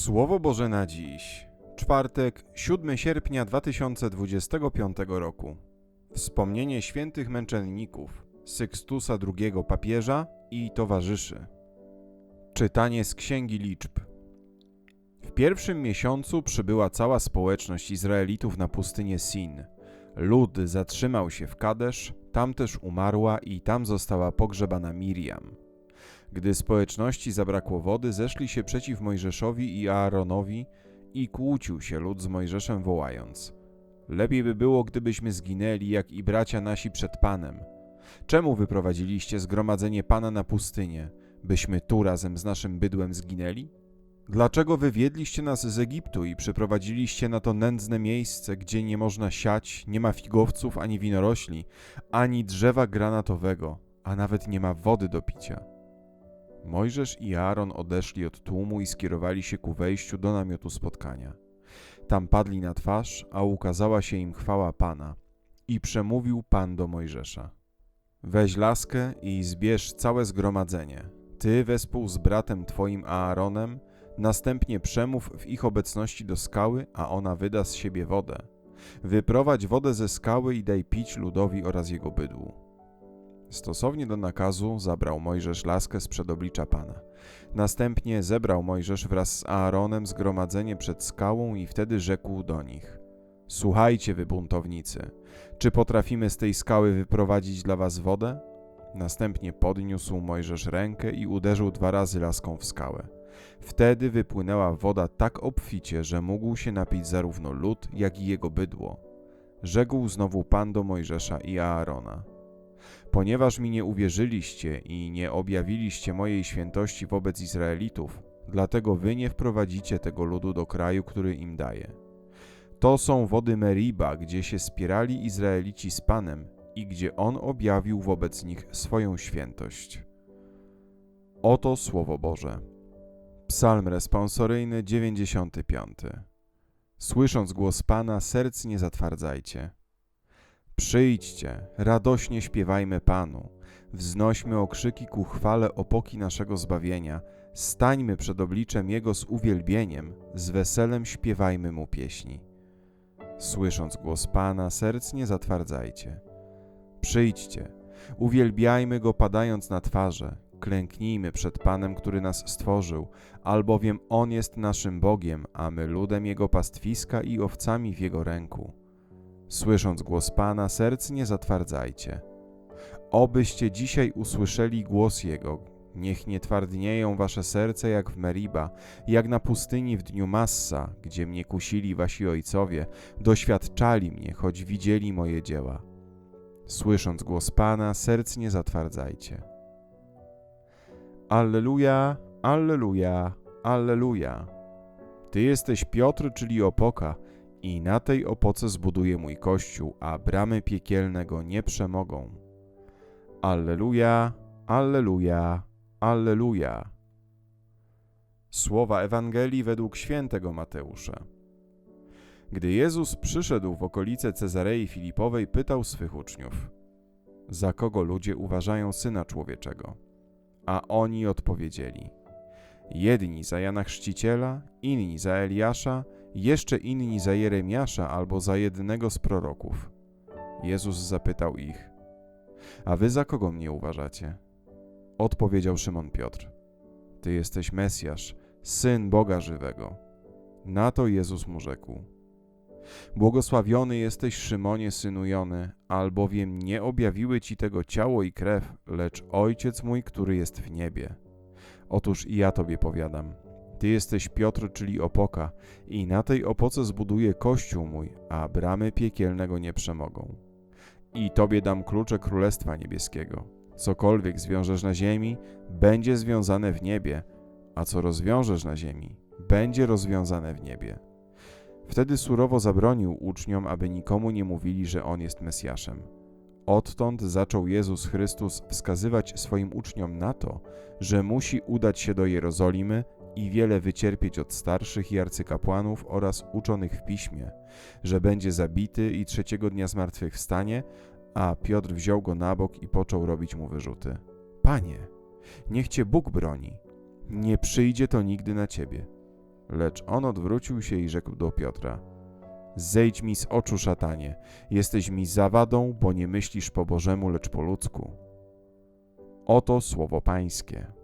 Słowo Boże na dziś. Czwartek, 7 sierpnia 2025 roku. Wspomnienie świętych męczenników Sykstusa II papieża i towarzyszy. Czytanie z Księgi Liczb. W pierwszym miesiącu przybyła cała społeczność Izraelitów na pustynię Sin. Lud zatrzymał się w Kadesz, tam też umarła i tam została pogrzebana Miriam. Gdy społeczności zabrakło wody, zeszli się przeciw Mojżeszowi i Aaronowi i kłócił się lud z Mojżeszem, wołając: Lepiej by było, gdybyśmy zginęli, jak i bracia nasi przed Panem. Czemu wyprowadziliście zgromadzenie Pana na pustynię, byśmy tu razem z naszym bydłem zginęli? Dlaczego wywiedliście nas z Egiptu i przyprowadziliście na to nędzne miejsce, gdzie nie można siać, nie ma figowców ani winorośli, ani drzewa granatowego, a nawet nie ma wody do picia? Mojżesz i Aaron odeszli od tłumu i skierowali się ku wejściu do namiotu spotkania. Tam padli na twarz, a ukazała się im chwała Pana. I przemówił Pan do Mojżesza. Weź laskę i zbierz całe zgromadzenie, ty wespół z bratem twoim Aaronem, następnie przemów w ich obecności do skały, a ona wyda z siebie wodę. Wyprowadź wodę ze skały i daj pić ludowi oraz jego bydłu. Stosownie do nakazu zabrał Mojżesz laskę z przedoblicza Pana. Następnie zebrał Mojżesz wraz z Aaronem zgromadzenie przed skałą i wtedy rzekł do nich: Słuchajcie, wy buntownicy, czy potrafimy z tej skały wyprowadzić dla was wodę? Następnie podniósł Mojżesz rękę i uderzył dwa razy laską w skałę. Wtedy wypłynęła woda tak obficie, że mógł się napić zarówno lud, jak i jego bydło. Rzekł znowu Pan do Mojżesza i Aarona: Ponieważ mi nie uwierzyliście i nie objawiliście mojej świętości wobec Izraelitów, dlatego wy nie wprowadzicie tego ludu do kraju, który im daje. To są wody Meriba, gdzie się spierali Izraelici z Panem i gdzie On objawił wobec nich swoją świętość. Oto Słowo Boże. Psalm responsoryjny 95. Słysząc głos Pana, serc nie zatwardzajcie. Przyjdźcie, radośnie śpiewajmy Panu, wznośmy okrzyki ku chwale opoki naszego zbawienia, stańmy przed obliczem Jego z uwielbieniem, z weselem śpiewajmy Mu pieśni. Słysząc głos Pana, serc nie zatwardzajcie. Przyjdźcie, uwielbiajmy Go padając na twarze, klęknijmy przed Panem, który nas stworzył, albowiem On jest naszym Bogiem, a my ludem Jego pastwiska i owcami w Jego ręku. Słysząc głos Pana, serc nie zatwardzajcie. Obyście dzisiaj usłyszeli głos Jego, niech nie twardnieją wasze serce jak w Meriba, jak na pustyni w dniu Massa, gdzie mnie kusili wasi ojcowie, doświadczali mnie, choć widzieli moje dzieła. Słysząc głos Pana, serc nie zatwardzajcie. Alleluja, alleluja, alleluja. Ty jesteś Piotr, czyli opoka, i na tej opoce zbuduję mój kościół, a bramy piekielne go nie przemogą. Alleluja, alleluja, alleluja. Słowa Ewangelii według świętego Mateusza. Gdy Jezus przyszedł w okolice Cezarei Filipowej, pytał swych uczniów: Za kogo ludzie uważają syna człowieczego? A oni odpowiedzieli: Jedni za Jana Chrzciciela, inni za Eliasza, jeszcze inni za Jeremiasza albo za jednego z proroków. Jezus zapytał ich: A wy za kogo mnie uważacie? Odpowiedział Szymon Piotr: Ty jesteś Mesjasz, syn Boga żywego. Na to Jezus mu rzekł: Błogosławiony jesteś, Szymonie, synu Jony, albowiem nie objawiły ci tego ciało i krew, lecz Ojciec mój, który jest w niebie. Otóż i ja tobie powiadam: Ty jesteś Piotr, czyli opoka, i na tej opoce zbuduję kościół mój, a bramy piekielnego nie przemogą. I tobie dam klucze Królestwa Niebieskiego. Cokolwiek zwiążesz na ziemi, będzie związane w niebie, a co rozwiążesz na ziemi, będzie rozwiązane w niebie. Wtedy surowo zabronił uczniom, aby nikomu nie mówili, że on jest Mesjaszem. Odtąd zaczął Jezus Chrystus wskazywać swoim uczniom na to, że musi udać się do Jerozolimy i wiele wycierpieć od starszych i arcykapłanów oraz uczonych w piśmie, że będzie zabity i trzeciego dnia zmartwychwstanie, a Piotr wziął go na bok i począł robić mu wyrzuty. Panie, niech cię Bóg broni. Nie przyjdzie to nigdy na ciebie. Lecz on odwrócił się i rzekł do Piotra: Zejdź mi z oczu, szatanie, jesteś mi zawadą, bo nie myślisz po Bożemu, lecz po ludzku. Oto słowo Pańskie.